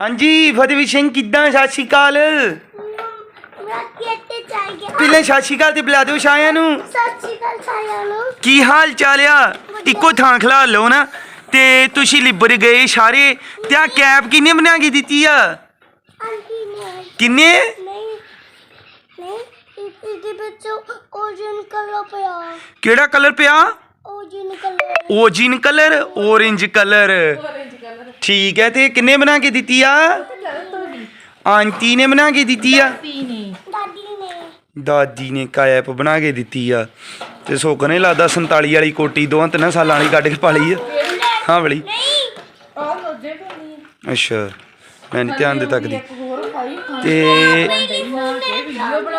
ਹਾਂਜੀ ਫਤਿਹਵੀਰ ਸਿੰਘ ਕਿੱਦਾਂ? ਸਤਿ ਸ਼੍ਰੀ ਅਕਾਲ। ਪਹਿਲੇ ਸਤਿ ਸ਼੍ਰੀ ਅਕਾਲ ਤੇ ਬੁਲਾ ਦਿਓ ਛਾਇਆ ਨੂੰ। ਸਤਿ ਸ਼੍ਰੀ ਅਕਾਲ ਨੂੰ ਕੀ ਹਾਲ ਚਾਲ ਆ? ਇੱਕੋ ਥਾਂ ਖਲਾ ਲਓ ਨਾ। ਤੇ ਤੁਸੀਂ ਲਿਬਰ ਗਏ ਸਾਰੇ ਤੇ ਆ ਕੈਪ ਕਿੰਨੇ ਬਣਾ ਕੇ ਦਿੱਤੀ ਆ? ਕਿੰਨੇ? ਕਿਹੜਾ ਕਲਰ ਪਿਆ? ਓਜਨ ਕਲਰ ਓਜਿਨ ਕਲਰ orange ਕਲਰ ਠੀਕ ਹੈ ਤੇ ਕਿੰਨੇ ਬਣਾ ਕੇ ਦਿੱਤੀ ਆ? ਆਂਟੀ ਨੇ ਬਣਾ ਕੇ ਦਿੱਤੀ ਆ। ਦਾਦੀ ਨੇ। ਦਾਦੀ ਨੇ। ਕੈਪ ਬਣਾ ਕੇ ਦਿੱਤੀ ਆ। ਤੇ ਸੁੱਖ ਨੇ ਲੱਗਦਾ 47 ਵਾਲੀ ਕੋਟੀ ਦੋਹਾਂ ਤਿੰਨਾਂ ਸਾਲਾਂ ਵਾਲੀ ਕੱਢ ਕੇ ਪਾ ਲਈ ਆ। ਹਾਂ ਵਾਲੀ। ਨਹੀਂ ਅੱਛਾ ਮੈਂ ਨਹੀਂ ਧਿਆਨ ਦਿੱਤਾ ਕਦੀ ਤੇ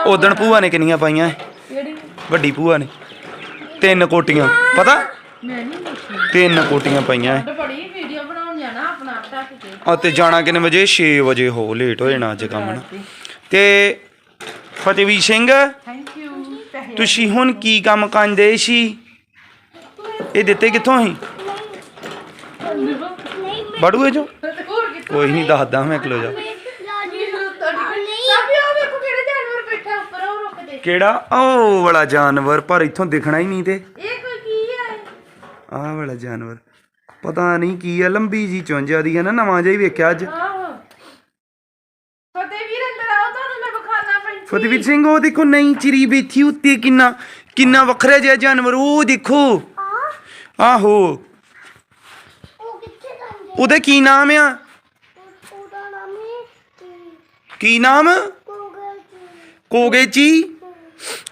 ਉਦਣ ਭੂਆ ਨੇ ਕਿੰਨੀਆਂ ਪਾਈਆਂ? ਵੱਡੀ ਭੂਆ ਨੇ। ਤਿੰਨ ਕੋਟੀਆਂ ਪਤਾ? ਮੈਂ ਨਹੀਂ ਦੇਖੀ। ਤਿੰਨ ਕੋਟੀਆਂ ਪਾਈਆਂ ਤੇ ਬੜੀ ਵੀਡੀਓ ਬਣਾਉਣ ਜਾਣਾ ਆਪਣਾ ਆਪ ਢੱਕ ਕੇ ਆ ਤੇ ਜਾਣਾ ਕਿੰਨੇ ਵਜੇ? 6 ਵਜੇ ਹੋ ਲੇਟ ਹੋ ਜਾਣਾ ਅੱਜ ਕੰਮ ਨਾ। ਤੇ ਫਤਿਹਵੀਰ ਸਿੰਘ ਥੈਂਕ ਯੂ ਤੁਸੀਂ ਹੁਣ ਕੀ ਕੰਮ ਕਰਦੇ ਸੀ? ਇਹ ਦਿੱਤੇ ਕਿੱਥੋਂ ਸੀ ਬੜੂਏ ਕਿੱਥੇ ਕੋਈ ਨਹੀਂ ਦੱਸਦਾ ਮੈਂ ਕਿਲੋ ਜਾ। ਕਿਹੜਾ? ਉਹ ਵਾਲਾ ਜਾਨਵਰ ਪਰ ਇੱਥੋਂ ਦਿਖਣਾ ਹੀ ਨਹੀਂ ਤੇ। ਇਹ ਕੋਈ ਕੀ ਹੈ? ਆਹ ਵਾਲਾ ਜਾਨਵਰ। ਪਤਾ ਨਹੀਂ ਕੀ ਆ ਲੰਬੀ ਜੀ ਚੁੰਝਾ ਦੀ ਹੈ ਨਾ ਨਵਾਂ ਜਿਹਾ ਹੀ ਵੇਖਿਆ ਅੱਜ। ਆਹੋ। ਫਤਿਹ ਵੀਰ ਅੰਦਰ ਆਓ ਤੁਹਾਨੂੰ ਮੈਂ ਵਿਖਾਣਾ ਪੈਂਦੀ। ਫਤਿਹਵੀਰ ਸਿੰਘ ਉਹ ਦੇਖੋ ਨਹੀਂ ਚਿਰੀ ਬੈਠੀ ਉੱਤੇ ਕਿੰਨਾ ਕਿੰਨਾ ਵੱਖਰਾ ਜਿਹਾ ਜਾਨਵਰ ਉਹ ਦੇਖੋ। ਆਹੋ। ਉਹ ਕਿੱਥੇ ਜਾਂਦੇ ਉਹਦਾ ਕੀ ਨਾਮ ਆ? ਉਹਦਾ ਨਾਮ ਕੀ? ਨਾਮ? ਕੋਗਲ ਕੋਗੇਚੀ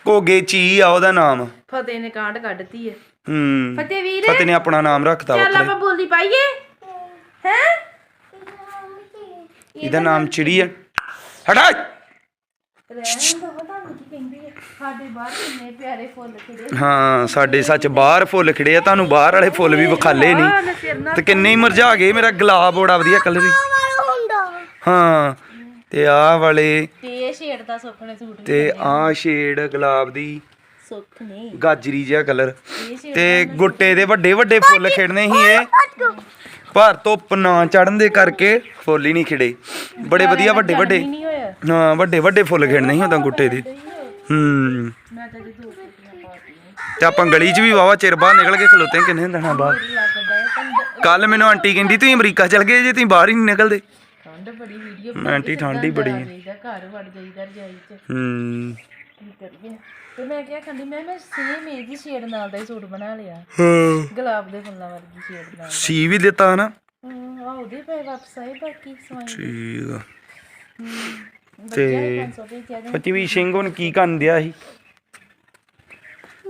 ਕੋਗੇਚੀ ਆ ਉਹਦਾ ਨਾਮ। ਫਤਿਹ ਨੇ ਕਾਂਡ ਕੱਢਤੀ ਹੈ। ਹੂੰ। ਫਤਿਹ ਵੀਰ। ਫਤਿਹ ਨੇ ਆਪਣਾ ਨਾਮ ਰੱਖਤਾ ਚੱਲ ਵੱਖਰੇ ਆਪਾਂ ਬੋਲੀ ਪਾਈਏ। ਹੈ? ਇਹਦਾ ਨਾਮ ਚਿੜੀ ਆ। ਹਟਾ ਰਹਿਣ ਦੋ ਤੁਹਾਨੂੰ ਕੀ ਕਹਿੰਦੀ ਹੈ ਸਾਡੇ ਬਾਹਰ ਕਿੰਨੇ ਪਿਆਰੇ ਫੁੱਲ ਖਿੜੇ ਹਾਂ ਸਾਡੇ ਸੱਚ ਬਾਹਰ ਫੁੱਲ ਖਿੜੇ ਆ ਤੁਹਾਨੂੰ ਬਾਹਰ ਵਾਲੇ ਫੁੱਲ ਵੀ ਵਿਖਾਲੇ ਨਹੀਂ ਤੇ ਕਿੰਨੇ ਹੀ ਮੁਰਝਾ ਗਏ ਮੇਰਾ ਗੁਲਾਬ ਬੜਾ ਵਧੀਆ ਕਲਰ ਹੀ ਵਾਲਾ ਹੁੰਦਾ। ਹਾਂ ਤੇ ਆਹ ਵਾਲੇ ਤੇ ਇਹ ਸ਼ੇਡ ਦਾ ਸੁੱਖ ਨੇ ਸੂਟ ਵੀ ਤੇ ਆਹ ਸ਼ੇਡ ਗੁਲਾਬ ਦੀ। ਸੁੱਖ ਨੇ। ਗਾਜਰੀ ਜਿਹਾ ਕਲਰ। ਤੇ ਗੁੱਟੇ ਦੇ ਵੱਡੇ ਵੱਡੇ ਫੁੱਲ ਖਿੜਨੇ ਸੀ ਇਹ। ਪਰ ਧੁੱਪ ਨਾ ਚੜਨ ਦੇ ਕਰਕੇ ਫੁੱਲ ਹੀ ਨਹੀਂ ਖਿੜੇ। ਬੜੇ ਵਧੀਆ ਵੱਡੇ ਵੱਡੇ। ਹਾਂ ਵੱਡੇ ਵੱਡੇ ਫੁੱਲ ਖਿੜਨੇ ਸੀ ਉਦੋਂ ਗੁੱਟੇ ਦੇ। ਹੂੰ। ਮੈਂ ਤਾਂ ਜੀ ਦੋ ਕੁੱਟੀਆਂ ਪਾਤੀਆਂ ਤੇ ਆਪਾਂ ਗਲੀ 'ਚ ਵੀ ਵਾਵਾ ਚਿਰ ਬਾਹਰ ਨਿਕਲ ਕੇ ਖਲੋਤੇ ਕਿੰਨੇ ਦਿਨਾਂ ਬਾਅਦ। ਕੱਲ ਮੈਨੂੰ ਆਂਟੀ ਕਹਿੰਦੀ ਤੁਸੀਂ ਅਮਰੀਕਾ ਚਲ ਗਏ ਜੇ ਤੁਸੀਂ ਬਾਹਰ ਹੀ ਨਹੀਂ ਨਿਕਲਦੇ। ਠੰਡ ਬੜੀ ਵੀਡੀਓ ਮੈਂ ਆਂਟੀ ਠੰਡ ਹੀ ਬੜੀ ਹੈ। ਜਾਈਦਾ ਘਰ ਵੜ ਜਾਈਦਾ ਰਜਾਈ ਚ। ਹੂੰ। ਕੀ ਕਰੀਏ? ਤੇ ਮੈਂ ਕਿਹਾ ਖੰਡੀ ਮੈਂ ਮੈਂ ਸੇਮ ਇਹਦੀ ਸ਼ੇਡ ਨਾਲ ਦਾ ਹੀ ਸੂਟ ਬਣਾ ਲਿਆ। ਹਾਂ। ਗੁਲਾਬ ਦੇ ਫੁੱਲਾਂ ਵਰਗੀ ਸ਼ੇਡ ਨਾਲ ਸੀ ਵੀ ਦਿੱਤਾ ਨਾ। ਹਾਂ ਆ ਉਹਦੇ ਪਏ ਵਾਪਸ ਆਏ ਬਾਕੀ ਸਵਾਈ ਠੀਕ ਆ। ਤੇ ਤੇ 500 ਤੇ ਜ਼ਿਆਦਾ ਫਤਿਹਵੀਰ ਸਿੰਘ ਹੁਣ ਕੀ ਕਰਨ ਦਿਆ ਸੀ?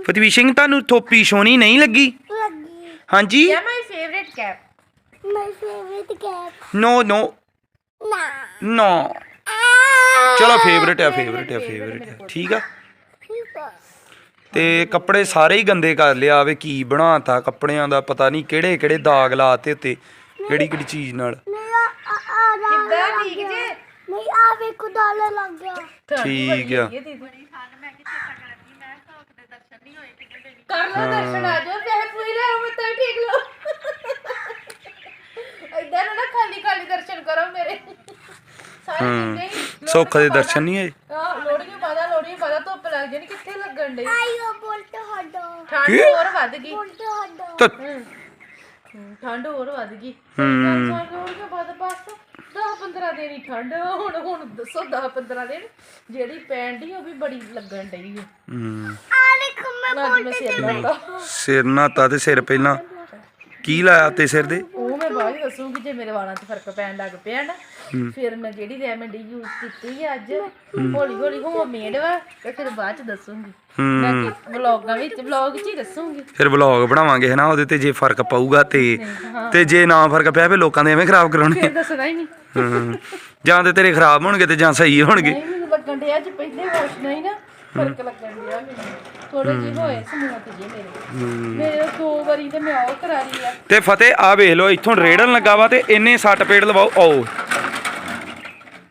ਫਤਿਹਵੀਰ ਸਿੰਘ ਤੁਹਾਨੂੰ ਥੋਪੀ ਸੋਹਣੀ ਨਹੀਂ ਲੱਗੀ? ਲੱਗੀ। ਹਾਂਜੀ? My favourite cap my favourite cap no no. ਨਾ। ਨੋ। ਚਲੋ ਫੇਵਰੇਟ ਆ ਫੇਵਰੇਟ ਆ ਫੇਵਰੇਟ ਆ। ਠੀਕ ਆ? ਤੇ ਕੱਪੜੇ ਸਾਰੇ ਹੀ ਗੰਦੇ ਕਰ ਲਿਆ ਵੇ ਕੀ ਬਣਾਤਾ ਕੱਪੜਿਆਂ ਦਾ ਪਤਾ ਨਹੀਂ ਕਿਹੜੇ ਕਿਹੜੇ ਦਾਗ ਲਾਤੇ ਉੱਤੇ ਕਿਹੜੀ ਕਿਹੜੀ ਚੀਜ਼ ਨਾਲ। ਕਿੱਦਾਂ ਠੀਕ ਜੇ? ਨਹੀਂ ਆ ਵੇਖੋ ਡਾਲਰ ਲੱਗ ਗਿਆ। ਠੀਕ ਆ। ਇਹ ਦੀਦੀ। ਕਰ ਲੋ ਦਰਸ਼ਨ ਆ ਜਾਓ ਪੈਸੇ ਪੂਰੇ ਲੈ ਮੈਂ ਤਾਂ ਠੀਕ ਲੋ ਇਦਾਂ ਨਾ ਖਾਲੀ ਖਾਲੀ ਦਰਸ਼ਨ ਕਰੋ ਮੇਰੇ। ਸਾਰੇ ਸੀ, ਸੁੱਖ ਦੇ ਦਰਸ਼ਨ ਨਹੀਂ ਹੋਏ ਆਹ ਲੋੜੀਆਂ ਪਾਦਾ ਲੋੜੀਆਂ ਪਾਦਾ ਧੁੱਪ ਲੱਗ ਜਾਣੀ ਕਿੱਥੇ ਲੱਗਣ ਡਈ ਆਇਓ ਬੋਲਟ ਠੰਡ ਹੋਰ ਵੱਧ ਗਈ। ਤਾਂ ਠੰਡ ਹੋਰ ਵੱਧ ਗਈ। ਹੂੰ। ਲੋੜੀਆਂ ਪਾਦਾ ਬਸ 10 15 ਦਿਨ ਹੀ ਠੰਡ। ਹੁਣ ਹੁਣ ਦੱਸੋ 10 15 ਦਿਨ। ਜਿਹੜੀ ਪੈਣ ਦੀ ਉਹ ਵੀ ਬੜੀ ਲੱਗਣ ਡਈ ਹੈ ਹੂੰ। ਆ ਦੇਖੋ ਮੈਂ ਅੱਜ ਮੈਂ ਸਿਰ ਲਾਉਂਦਾ ਸਿਰ ਨਾਤਾ ਤੇ ਸਿਰ ਪਹਿਲਾਂ। ਕੀ ਲਾਇਆ ਤੇ ਸਿਰ ਦੇ? ਬਾਅਦ ਚ ਦੱਸੂਗੀ ਜੇ ਮੇਰੇ ਵਾਲਾਂ 'ਚ ਫ਼ਰਕ ਪੈਣ ਲੱਗ ਪਿਆ ਨਾ। ਫਿਰ ਮੈਂ ਜਿਹੜੀ ਰੈਮੇਡੀ ਯੂਜ਼ ਕੀਤੀ ਹੈ ਅੱਜ ਹੌਲੀ ਹੌਲੀ ਹੋਮਮੇਡ ਵਾ ਤੇ ਫਿਰ ਬਾਅਦ ਚ ਦੱਸੂਗੀ। ਮੈਂ ਵਲੌਗਾਂ ਵਿੱਚ ਵਲੌਗ 'ਚ ਹੀ ਦੱਸੂਗੀ। ਫਿਰ ਵਲੌਗ ਬਣਾਵਾਂਗੇ ਹਨਾ ਉਹਦੇ ਤੇ ਜੇ ਫ਼ਰਕ ਪਊਗਾ ਤੇ ਤੇ ਜੇ ਨਾ ਫ਼ਰਕ ਪਿਆ ਫਿਰ ਲੋਕਾਂ ਦੇ ਐਵੇਂ ਖਰਾਬ ਕਰਾਉਣੇ ਫਿਰ ਦੱਸਣਾ ਹੀ ਨਹੀਂ। ਹੂੰ। ਜਾਂ ਤੇ ਤੇਰੇ ਖਰਾਬ ਹੋਣਗੇ ਤੇ ਜਾਂ ਸਹੀ ਹੋਣਗੇ। ਨਹੀਂ ਮੈਨੂੰ ਲੱਗਣ ਡਿਆ ਅੱਜ ਪਹਿਲੇ ਵਾਸ਼ ਨਹੀਂ ਨਾ ਫ਼ਰਕ ਲੱਗਣ ਡਿਆ ਮੈਨੂੰ। ਥੋੜੇ ਜਿਹੇ ਹੋਏ ਸਮੂਹ ਜੇ ਮੇਰੇ। ਮੇਰੇ ਦੋ ਵਾਰੀ ਤੇ ਮੈਂ ਉਹ ਕਰਾ ਲਈ ਆ। ਤੇ ਫਤਿਹ ਆ ਵੇਖ ਲਓ ਇੱਥੋਂ ਰੇੜਨ ਲੱਗਾ ਵਾ ਤੇ ਇੰਨੇ ਸੱਟ ਪੇੜ ਲਵਾਓ ਆਓ।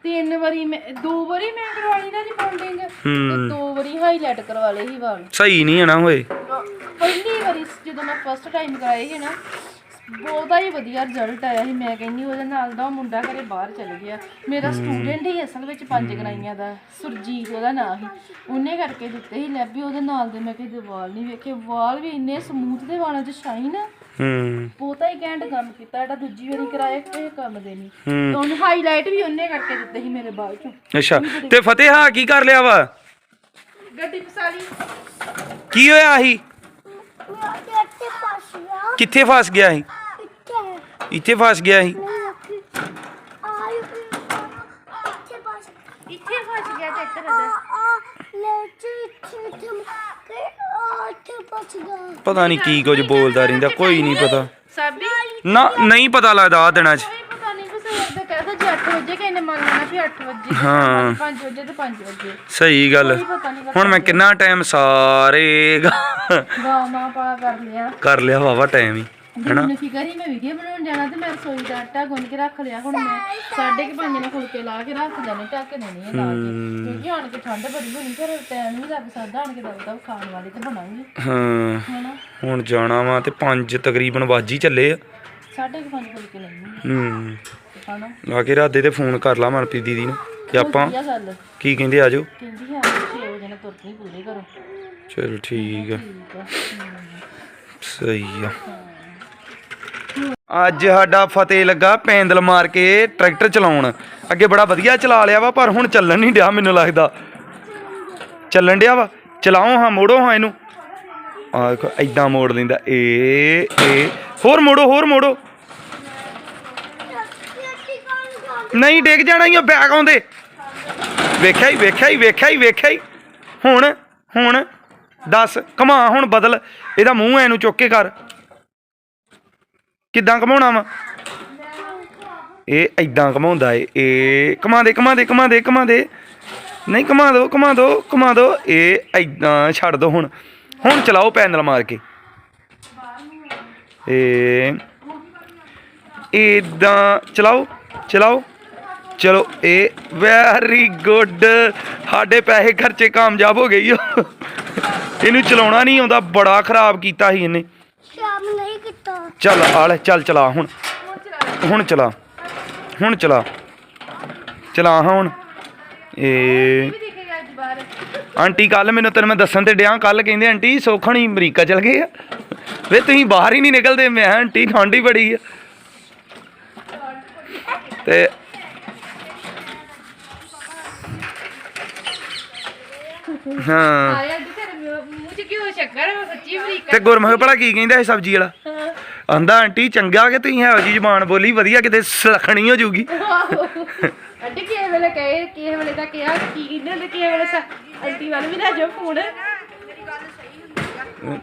ਤਿੰਨ ਵਾਰੀ ਮੈਂ ਦੋ ਵਾਰੀ ਮੈਂ ਕਰਵਾ ਲਈ ਨਾ ਜੀ ਬੌਂਡਿੰਗ ਤੇ ਦੋ ਵਾਰੀ ਹਾਈਲਾਈਟ ਕਰਵਾ ਲਏ ਸੀ ਵਾਲ। ਸਹੀ ਨਹੀਂ ਹੈ ਨਾ ਹੋਏ ਪਹਿਲੀ ਵਾਰੀ ਜਦੋਂ ਮੈਂ ਫਸਟ ਟਾਈਮ ਕਰਾਏ ਸੀ ਨਾ ਬਹੁਤਾ ਹੀ ਵਧੀਆ ਰਿਜ਼ਲਟ ਆਇਆ ਸੀ। ਮੈਂ ਕਹਿੰਦੀ ਉਹਦੇ ਨਾਲ ਦਾ ਉਹ ਮੁੰਡਾ ਘਰੇ ਬਾਹਰ ਚਲ ਗਿਆ। ਮੇਰਾ ਸਟੂਡੈਂਟ ਹੀ ਅਸਲ ਵਿੱਚ ਪੰਜ ਗਰਾਈਆਂ ਦਾ ਸੁਰਜੀਤ ਉਹਦਾ ਨਾਂ ਸੀ। ਉਹਨੇ ਕਰਕੇ ਦਿੱਤੇ ਸੀ ਲੈਬੀ ਉਹਦੇ ਨਾਲ ਦੇ ਮੈਂ ਕਿਤੇ ਵਾਲ ਨਹੀਂ ਵੇਖੇ। ਵਾਲ ਵੀ ਇੰਨੇ ਸਮੂਥ ਦੇ ਵਾਲਾਂ 'ਚ ਸ਼ਾਈਨ ਆ। ਹੂੰ। ਬਹੁਤਾ ਹੀ ਘੈਂਟ ਕੰਮ ਕੀਤਾ ਜਿਹੜਾ ਦੂਜੀ ਵਾਰੀ ਕਰਾਇਆ ਕੋਈ ਕੰਮ ਦੇ ਨਹੀਂ। ਤੇ ਉਹਨੂੰ ਹਾਈਲਾਈਟ ਵੀ ਉਹਨੇ ਕਰਕੇ ਦਿੱਤੇ ਸੀ ਮੇਰੇ ਬਾਲ 'ਚੋਂ। ਅੱਛਾ ਤੇ ਫਤਿਹ ਹਾਂ ਕੀ ਕਰ ਲਿਆ ਵਾ? ਗੱਡੀ ਫਸਾਲੀ ਕੀ ਹੋਇਆ ਸੀ? ਕਿੱਥੇ ਫਸ ਗਿਆ ਸੀ? ਇੱਥੇ ਫਸ ਗਿਆ ਸੀ। ਇੱਥੇ ਫਸ ਗਿਆ ਤੇ ਇੱਧਰ ਪਤਾ ਨਹੀਂ ਕੀ ਕੁਝ ਬੋਲਦਾ ਰਹਿੰਦਾ ਕੋਈ ਨਹੀਂ ਪਤਾ। ਸਾਬੀ? ਨਾ ਨਹੀਂ ਪਤਾ ਲੱਗਦਾ ਆ ਦਿਨਾਂ 'ਚ। ਕੋਈ ਪਤਾ ਨਹੀਂ ਕਿ ਸਵੇਰ ਦਾ ਕਹਿੰਦਾ ਜੇ 8 ਵਜੇ ਕਿਸੇ ਨੇ ਮੰਨ ਲੈਣਾ ਵੀ 8 ਵਜੇ ਹਾਂ। 5 ਵਜੇ ਤੇ 5 ਵਜੇ। ਸਹੀ ਗੱਲ। ਹੁਣ ਮੈਂ ਕਿੰਨਾ ਟਾਈਮ ਸਾਰੇ ਗਾ ਮਾਂ ਪਾ ਕਰ ਲਿਆ। ਕਰ ਲਿਆ ਵਾਵਾ ਟਾਈਮ ਹੀ। ਜੇ ਮੈਨੂੰ ਫਿਕਰ ਹੀ ਮੈਂ ਵੀਡੀਓ ਬਣਾਉਣ ਜਾਣਾ ਤੇ ਮੈਂ ਰਸੋਈ ਦਾ ਆਟਾ ਗੁੰਨ ਕੇ ਰੱਖ ਲਿਆ ਹੁਣ ਮੈਂ ਸਾਢੇ ਕੁ ਪੰਜ ਨਾਲ ਫੁਲਕੇ ਲਾ ਕੇ ਰੱਖ ਦੇਣੇ ਢੱਕ ਦੇਣੇ ਆ ਲਾ ਕੇ। ਕਿਉਂਕਿ ਆਣ ਕੇ ਠੰਡ ਬੜੀ ਹੋਣੀ ਫਿਰ ਟਾਈਮ ਵੀ ਲੱਗ ਸਕਦਾ ਆਣ ਕੇ ਦਵਦਾ ਖਾਣ ਵਾਲੀ ਤੇ ਬਣਾਉਂਗੀ ਹਾਂ। ਹਨਾ? ਹੁਣ ਜਾਣਾ ਵਾ ਤੇ 5 ਤਕਰੀਬਨ ਵੱਜ ਹੀ ਚੱਲੇ ਆ। ਸਾਢੇ ਕੁ ਪੰਜ ਫੁਲਕੇ ਲੈਣੇ ਹੂੰ। ਹਨਾ? ਲਾ ਕੇ ਰਾਦੇ ਤੇ ਫੋਨ ਕਰ ਲਾ ਮਨਪ੍ਰੀਤ ਦੀਦੀ ਨੂੰ ਤੇ ਆਪਾਂ ਵਧੀਆ ਗੱਲ? ਕੀ ਕਹਿੰਦੇ ਆਜੋ? ਕਹਿੰਦੀ ਹੈ 6 ਵਜੇ ਨਾਲ ਤੁਰ ਪਈ ਪੂਰੇ ਕਰੋ ਚਲ ਠੀਕ ਆ। ਠੀਕ ਆ। ਸਹੀ ਆ। ਅੱਜ ਸਾਡਾ ਫਤਿਹ ਲੱਗਾ ਪੈਂਦਲ ਮਾਰ ਕੇ ਟਰੈਕਟਰ ਚਲਾਉਣ। ਅੱਗੇ ਬੜਾ ਵਧੀਆ ਚਲਾ ਲਿਆ ਵਾ, ਪਰ ਹੁਣ ਚੱਲਣ ਨਹੀਂ ਡਿਆ ਮੈਨੂੰ ਲੱਗਦਾ। ਚੱਲਣ ਡਿਆ ਵਾ? ਚਲਾਓ ਹਾਂ, ਮੋੜੋ ਹਾਂ ਇਹਨੂੰ। ਆ ਦੇਖੋ ਐਦਾਂ ਮੋੜ ਲੈਂਦਾ। ਏ ਏ। ਹੋਰ ਮੋੜੋ ਹੋਰ ਮੋੜੋ। ਨਹੀਂ, ਡਿੱਗ ਜਾਣਾ ਹੀ ਆ ਬੈਗ ਆਉਂਦੇ। ਵੇਖਿਆ ਹੀ ਵੇਖਿਆ ਹੀ ਵੇਖਿਆ ਹੀ ਵੇਖਿਆ ਹੀ ਹੁਣ ਹੁਣ, ਦੱਸ, ਘਮਾ ਹੁਣ ਬਦਲ। ਇਹਦਾ ਮੂੰਹ ਐਨੂੰ ਚੁੱਕ ਕੇ ਕਰ। ਕਿੱਦਾਂ ਘਮਾਉਣਾ ਵਾ? ਇਹ ਐਦਾਂ ਘਮਾਉਂਦਾ ਏ। ਇਹ ਘਮਾ ਦੇ ਘਮਾ ਦੇ ਘਮਾ ਦੇ ਘਮਾ ਦੇ। ਨਹੀਂ ਘਮਾ ਦੋ ਘਮਾ ਦੋ ਘਮਾ ਦੋ। ਇਹ ਐਦਾਂ ਛੱਡ ਦੋ ਹੁਣ। ਹੁਣ ਚਲਾਓ ਪੈਨਲ ਮਾਰ ਕੇ। ਇਹ ਇਦਾਂ ਚਲਾਓ ਚਲਾਓ। ਚਲੋ, ਇਹ ਵੈਰੀ ਗੁੱਡ ਸਾਡੇ ਪੈਸੇ ਖਰਚੇ ਕਾਮਯਾਬ ਹੋ ਗਈ ਓ। ਇਹਨੂੰ ਚਲਾਉਣਾ ਨਹੀਂ ਆਉਂਦਾ। ਬੜਾ ਖਰਾਬ ਕੀਤਾ ਸੀ ਇਹਨੇ। ਚੱਲ ਆ ਲੈ ਚੱਲ ਚਲਾ ਹੁਣ। ਹੁਣ ਚਲਾ ਹੁਣ ਚਲਾ। ਚਲਾ। ਹੁਣ। ਇਹ ਆਂਟੀ ਕੱਲ ਮੈਨੂੰ ਤੈਨੂੰ ਮੈਂ ਦੱਸਣ ਤੇ ਡਿਆ ਕੱਲ ਕਹਿੰਦੇ ਆਂਟੀ ਸੋਖਣੀ ਅਮਰੀਕਾ ਚਲ ਗਏ ਆ। ਵੇ ਤੁਸੀਂ ਬਾਹਰ ਹੀ ਨਹੀਂ ਨਿਕਲਦੇ। ਮੈਂ ਆਂਟੀ ਠੰਡ ਹੀ ਬੜੀ ਆ। ਤੇ ਹਾਂ। ਤੇ ਗੁਰਮੁਖ ਭਲਾ ਕੀ ਕਹਿੰਦਾ ਇਹ ਸਬਜ਼ੀ ਵਾਲਾ? ਆਂਦਾ ਆਂਟੀ ਚੰਗਾ ਕਿ ਤੁਸੀਂ ਇਹੋ ਜੀ ਜ਼ਬਾਨ ਬੋਲੀ ਵਧੀਆ ਕਿਤੇ ਸਲਖਣੀ ਹੋ ਜਾਊਗੀ। ਅੱਡੇ ਕਿਸੇ ਵੇਲੇ ਕਹੇ ਕਿਸੇ ਵੇਲੇ ਤਾਂ ਕਿਹਾ ਕੀ ਕਹਿੰਦੇ ਹੁੰਦੇ ਕਿਸੇ ਵੇਲੇ ਸਾ- ਆਂਟੀ ਵੱਲ ਵੀ ਲੈ ਜਾਓ ਫੋਨ।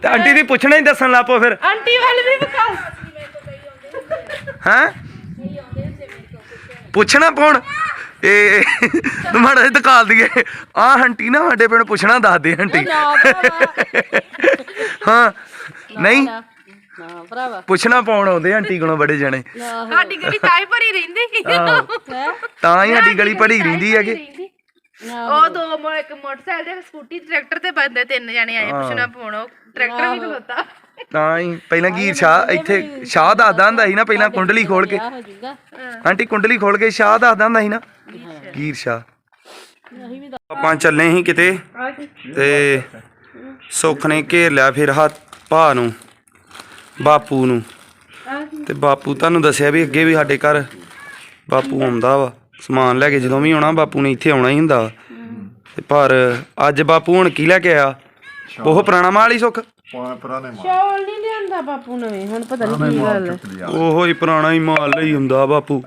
ਤੇ ਆਂਟੀ ਦੀ ਪੁੱਛਣਾ ਹੀ ਦੱਸਣ ਲੱਪੋ ਫਿਰ। ਆਂਟੀ ਵੱਲ ਵੀ ਬਕਾ ਹੈਂ? ਪੁੱਛਣਾ ਪੌਣ ਇਹ ਮਾੜਾ ਜਿਹਾ ਦਿਖਾ ਦਈਏ। ਆ ਆਂਟੀ ਨਾ ਸਾਡੇ ਪਿੰਡ ਪੁੱਛਣਾ ਦੱਸ ਦੇ ਆਂਟੀ। ਹਾਂ ਨਹੀਂ? ਨਾ ਭਰਾਵਾ। ਪੁੱਛਣਾ ਪਾਉਣ ਆਉਂਦੇ ਆਂਟੀ ਕੋਲੋਂ ਬੜੇ ਜਣੇ। ਸਾਡੀ ਗਲੀ ਤਾਂ ਹੀ ਭਰੀ ਰਹਿੰਦੀ। ਆਹੋ। ਤਾਂ ਹੀ ਸਾਡੀ ਗਲੀ ਭਰੀ ਰਹਿੰਦੀ ਹੈਗੇ। ਉਹ ਦੋ ਮੋ ਇੱਕ ਮੋਟਰਸਾਈਕਲ ਤੇ ਸਕੂਟੀ ਟਰੈਕਟਰ ਤੇ ਬੰਦੇ ਤਿੰਨ ਜਣੇ ਆਏ। ਪੁੱਛਣਾ ਪਾਉਣਾ ਟਰੈਕਟਰ ਵੀ ਖਲੋਤਾ। ਤਾਂ ਹੀ ਪਹਿਲਾਂ ਗੀਰ ਸ਼ਾਹ ਇੱਥੇ ਸ਼ਾਹ ਦੱਸਦਾ ਹੁੰਦਾ ਸੀ ਨਾ ਪਹਿਲਾਂ ਕੁੰਡਲੀ ਖੋਲ ਕੇ। ਹੋ। ਜਾਊਗਾ ਆਂਟੀ ਕੁੰਡਲੀ ਖੋਲ ਕੇ ਸ਼ਾਹ ਦੱਸਦਾ ਹੁੰਦਾ ਸੀ ਨਾ। ਗੀਰ ਸ਼ਾਹ। ਆਪਾਂ ਚੱਲੇ ਸੀ ਕਿਤੇ ਤੇ ਸੁੱਖ ਨੇ ਘੇਰ ਲਿਆ ਫਿਰ ਹੱਥ ਭਾ ਨੂੰ। ਬਾਪੂ ਨੂੰ। ਤੇ ਬਾਪੂ ਤੁਹਾਨੂੰ ਦੱਸਿਆ ਵੀ ਅੱਗੇ ਵੀ ਸਾਡੇ ਘਰ ਬਾਪੂ ਆਉਂਦਾ ਵਾ। ਸਮਾਨ ਲੈ ਕੇ ਜਦੋਂ ਵੀ ਆਉਣਾ ਬਾਪੂ ਨੇ ਇੱਥੇ ਆਉਣਾ ਹੀ ਹੁੰਦਾ ਤੇ ਪਰ ਅੱਜ ਬਾਪੂ ਹੁਣ ਕੀ ਲੈ ਕੇ ਆਇਆ? ਉਹ ਪੁਰਾਣਾ ਮਾਲ ਹੀ ਸੁੱਖ? ਪੁਰਾਣੇ ਚੌਲ ਨਹੀਂ ਲਿਆਂਦਾ ਬਾਪੂ ਨਵੇਂ ਹੁਣ ਪਤਾ ਨਹੀਂ ਕੀ ਗੱਲ ਉਹੋ ਹੀ ਪੁਰਾਣਾ ਹੀ ਮਾਲ ਲਈ ਹੁੰਦਾ ਬਾਪੂ।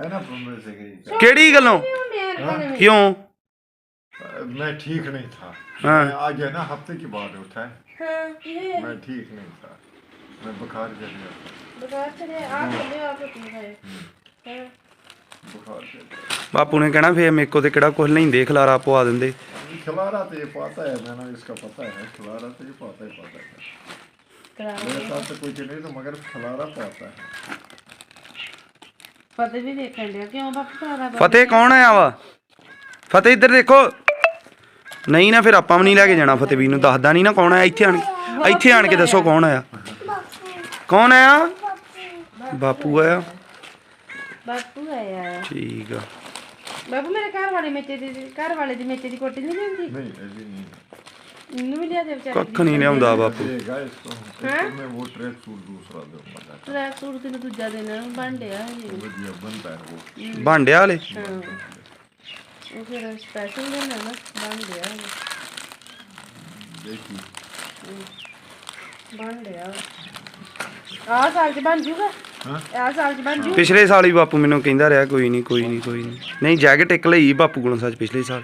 ਕਿਹੜੀ ਗੱਲੋਂ? ਕਿਉਂ? ਮੈਂ ਠੀਕ ਨਹੀਂ ਥਾ। ਹਾਂ। ਅੱਜ ਹੈ ਨਾ ਹਫ਼ਤੇ ਕੇ ਬਾਅਦ ਉਠਾ ਹੈ ਮੈਂ ਠੀਕ ਨਹੀਂ ਥਾ। था मैं बुखार चढ़ गया था ਬਗਾਰ ਚਲੇ ਆ ਖੱਲੇ ਆ ਕੇ ਪੀ ਗਏ बुखार चढ़ गया ਬਾਪੂ ਨੇ ਕਹਿਣਾ ਫੇਰ ਮੇਰੇ ਕੋ ਤੇ ਕਿਹੜਾ ਕੁਝ ਲੈਂਦੇ ਖਲਾਰਾ ਪਵਾ ਦਿੰਦੇ खिलारा तो ये पाता है मैंने इसका पता है खिलारा तो ये पाता ही पाता है मेरे साथ तो कुछ नहीं तो मगर खिलारा पाता है ਪਤਾ ਵੀ ਦੇਖਣ ਲਿਆ ਕਿਉਂ ਬਾਪੂ ਸਾਰਾ ਫਤਿਹ ਕੌਣ ਆਇਆ ਵਾ ਫਤਿਹ ਇੱਧਰ ਦੇਖੋ ਨਹੀਂ ਨਾ ਫਿਰ ਆਪਾਂ ਵੀ ਨਹੀਂ ਲੈ ਕੇ ਜਾਣਾ ਫਤਿਹ ਵੀ ਨੂੰ ਦੱਸਦਾ ਨਹੀਂ ਨਾ ਕੌਣ ਆਇਆ ਇੱਥੇ ਆਣ ਕੇ ਇੱਥੇ ਆਣ ਕੇ ਦੱਸੋ ਕੌਣ ਆਇਆ ਕੌਣ ਆ ਬਾਪੂ। ਆਇਆ? ਬਾਪੂ ਆਇਆ। ਠੀਕ ਆ। ਬਾਪੂ ਮੇਰੇ ਘਰ ਵਾਲੇ ਮੇਚੇ ਦੀ ਘਰ ਵਾਲੇ ਦੀ ਮੇਚੇ ਦੀ ਕੋਟੀ ਨਹੀਂ ਲੈਂਦੀ ਨਹੀਂ ਇਹਦੀ ਨਹੀਂ ਇਹਨੂੰ ਲਿਆ ਦੇ ਵਿਚਾਰੇ ਕੱਖ ਨਹੀਂ ਲਿਆਉਂਦਾ ਬਾਪੂ। ਮੈਂ ਉਹ ਟਰੈਕ ਸੂਟ ਦੂਸਰਾ ਦੇਵਾਂਗਾ ਟਰੈਕ ਸੂਟ ਤੈਨੂੰ ਦੂਜਾ ਦੇਣਾ ਭਾਂਡਿਆ ਜੀ ਵਧੀਆ ਬੰਦਾ ਹੈ ਉਹ। ਭਾਂਡਿਆ ਵਾਲੇ? ਹਾਂ। ਉਹ ਫਿਰ ਸਪੈਸ਼ਲ ਲੈਣਾ ਨਾ ਭਾਂਡਿਆ ਦੇਖੀ। ਭਾਂਡਿਆ ਪਿਛਲੇ ਸਾਲ ਹੀ ਬਾਪੂ ਮੈਨੂੰ ਕਹਿੰਦਾ ਰਿਹਾ ਕੋਈ ਨਹੀਂ ਕੋਈ ਨਹੀਂ ਕੋਈ ਨਹੀਂ ਨਹੀਂ ਜੈਕਟ ਇੱਕ ਲਈ ਬਾਪੂ ਕੋਲੋਂ ਸੱਚ ਪਿਛਲੇ ਸਾਲ।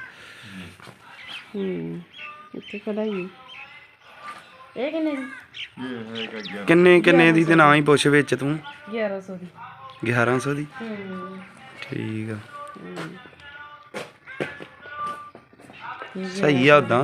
ਕਿੰਨੇ ਕਿੰਨੇ ਦੀ ਤੇ ਨਾ ਪੁੱਛ ਵਿੱਚ ਤੂੰ? 1100 ਦੀ। 1100 ਦੀ? ਠੀਕ ਆ। ਸਹੀ ਆ ਉਦਾਂ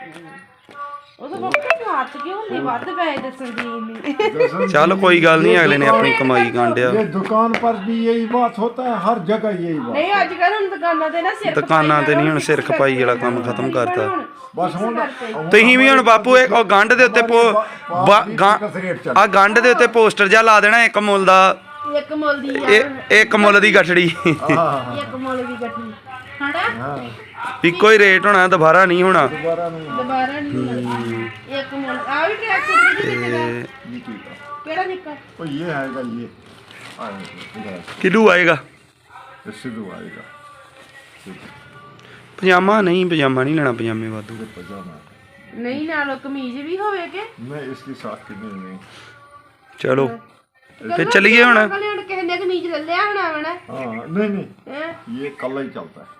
ਉਹ ਤਾਂ ਬਾਬੂ ਤੂੰ ਹੱਥ ਕਿਉਂ ਹੁੰਦੀ ਵੱਧ ਪੈਸੇ ਦੱਸਣ ਦੀ ਇੰਨੀ दर्शन ਚੱਲ ਕੋਈ ਗੱਲ ਨਹੀਂ ਅਗਲੇ ਨੇ ਆਪਣੀ ਕਮਾਈ ਕਾਂਡਿਆ ये दुकान पर भी यही बात होता है हर जगह यही बात ਨਹੀਂ ਅੱਜ ਕੱਲ ਹੁਣ ਦੁਕਾਨਾਂ ਤੇ ਨਾ ਸਿਰ ਦੁਕਾਨਾਂ ਤੇ ਨਹੀਂ ਹੁਣ ਸਿਰ ਖਪਾਈ ਵਾਲਾ ਕੰਮ ਖਤਮ ਕਰਤਾ बस हूँ ਤੁਸੀਂ ਵੀ ਹੁਣ ਬਾਪੂ ਇਹ ਉਹ ਗੰਢ ਦੇ ਉੱਤੇ ਪੋ ਬਾ- ਗਾਂ- रेट चल ਆ ਗੰਢ ਦੇ ਉੱਤੇ ਪੋਸਟਰ ਜਿਹਾ ਲਾ ਦੇਣਾ ਇੱਕ ਮੁੱਲ ਦਾ ਇੱਕ ਮੁੱਲ ਦੀ ਇਹ ਯਾਰ ਇੱਕ ਮੁੱਲ ਦੀ ਗੱਠੜੀ हाँ हाँ ਇੱਕ ਮੁੱਲ ਦੀ ਗੱਠੀ ਹਣਾ हाँ ਇੱਕੋ ਹੀ ਰੇਟ ਹੋਣਾ ਦੁਬਾਰਾ ਨਹੀਂ ਹੋਣਾ दोबारा नहीं ਦੁਬਾਰਾ ਨਹੀਂ ਮਿਲਣਾ ਇੱਕ ਮੁੱਲ ਆ ਵੀ ਟਰੈਕ ਸੂਟ ਦੀ ਕਿੰਨੇ ਦਾ नीचे का ਕਿਹੜਾ ਨਿੱਕਾ तो ये आएगा ये आएगा इधर ਕਿਲੂ ਆਏਗਾ से सिद्धू आएगा सिद्धू ਪਜਾਮਾ ਨਹੀਂ ਪਜਾਮਾ ਨਹੀਂ ਲੈਣਾ ਪਜਾਮੇ ਵਾਧੂ ये पजामा है। ਨਹੀਂ ਨਾਲ ਕਮੀਜ਼ ਵੀ ਹੋਵੇ ਕਿ मैं इसके साथ कितने नहीं ਚਲੋ ਫਿਰ ਚੱਲੀਏ ਹੁਣ ਕੱਲ ਹੁਣ ਕਿਸੇ ਨੇ ਕਮੀਜ਼ ਲੈ ਲਿਆ ਹੋਣਾ ਵਣਾ हाँ नहीं नहीं ਹੈ ये कल ही चलता है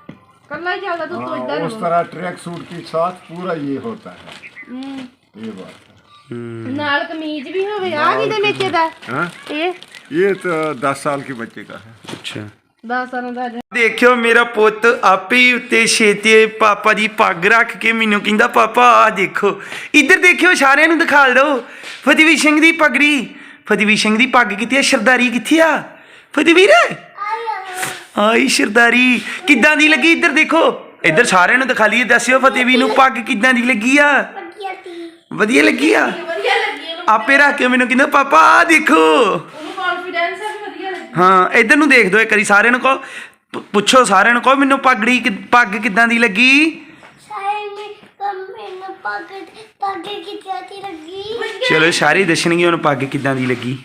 ਕੱਲਾ ਹੀ ਚੱਲਦਾ ਤੂੰ हाँ, ਸੋਚਦਾ उस तरह ट्रैक सूट के साथ पूरा ये होता है ਹੂੰ ये बात है ਹੂੰ ਨਾਲ ਕਮੀਜ਼ ਵੀ ਹੋਵੇ ਆ ਕਿਤੇ ਮੇਚੇ ਦਾ हाँ ਇਹ ये तो दस साल के बच्चे का है ਅੱਛਾ 10 ਸਾਲਾਂ ਦਾ ਦੇਖਿਓ ਮੇਰਾ ਪੁੱਤ ਆਪੇ ਹੀ ਉੱਤੇ ਛੇਤੀ ਪਾਪਾ ਦੀ ਪੱਗ ਰੱਖ ਕੇ ਮੈਨੂੰ ਕਹਿੰਦਾ ਪਾਪਾ ਆ ਦੇਖੋ ਇੱਧਰ ਦੇਖਿਓ ਸਾਰਿਆਂ ਨੂੰ ਦਿਖਾ ਦਿਓ ਫਤਿਹਵੀਰ ਸਿੰਘ ਦੀ ਪਗੜੀ ਫਤਿਹਵੀਰ ਸਿੰਘ ਦੀ ਪੱਗ ਕਿੱਥੇ ਆ ਸਰਦਾਰੀ ਕਿੱਥੇ ਆ ਫਤਿਹਵੀਰ ਆਈ ਸਰਦਾਰੀ ਕਿੱਦਾਂ ਦੀ ਲੱਗੀ ਇੱਧਰ ਦੇਖੋ। ਇੱਧਰ ਸਾਰਿਆਂ ਨੂੰ ਦਿਖਾ ਲਈਏ ਦੱਸਿਓ ਫਤਿਹਵੀਰ ਨੂੰ ਪੱਗ ਕਿੱਦਾਂ ਦੀ ਲੱਗੀ ਆ? ਵਧੀਆ ਲੱਗੀ ਆ? ਵਧੀਆ ਲੱਗੀ ਉਹਨੂੰ ਆਪੇ ਰੱਖ ਕੇ ਮੈਨੂੰ ਕਹਿੰਦਾ ਪਾਪਾ ਆ ਦੇਖੋ। ਉਹਨੂੰ ਕੌਨਫੀਡੈਂਸ ਹੈ ਵੀ ਵਧੀਆ ਲੱਗੀ। ਹਾਂ ਇੱਧਰ ਨੂੰ ਦੇਖ ਦਿਓ ਇੱਕ ਵਾਰੀ ਸਾਰਿਆਂ ਨੂੰ ਕਹੋ। ਪੁੱਛੋ ਸਾਰਿਆਂ ਨੂੰ ਕਹੋ ਮੈਨੂੰ ਪਗੜੀ ਪੱਗ ਕਿੱਦਾਂ ਦੀ ਲੱਗੀ? ਚਲੋ ਸਾਰੇ ਦੱਸਣਗੇ ਉਹਨੂੰ ਪੱਗ ਕਿੱਦਾਂ ਦੀ ਲੱਗੀ।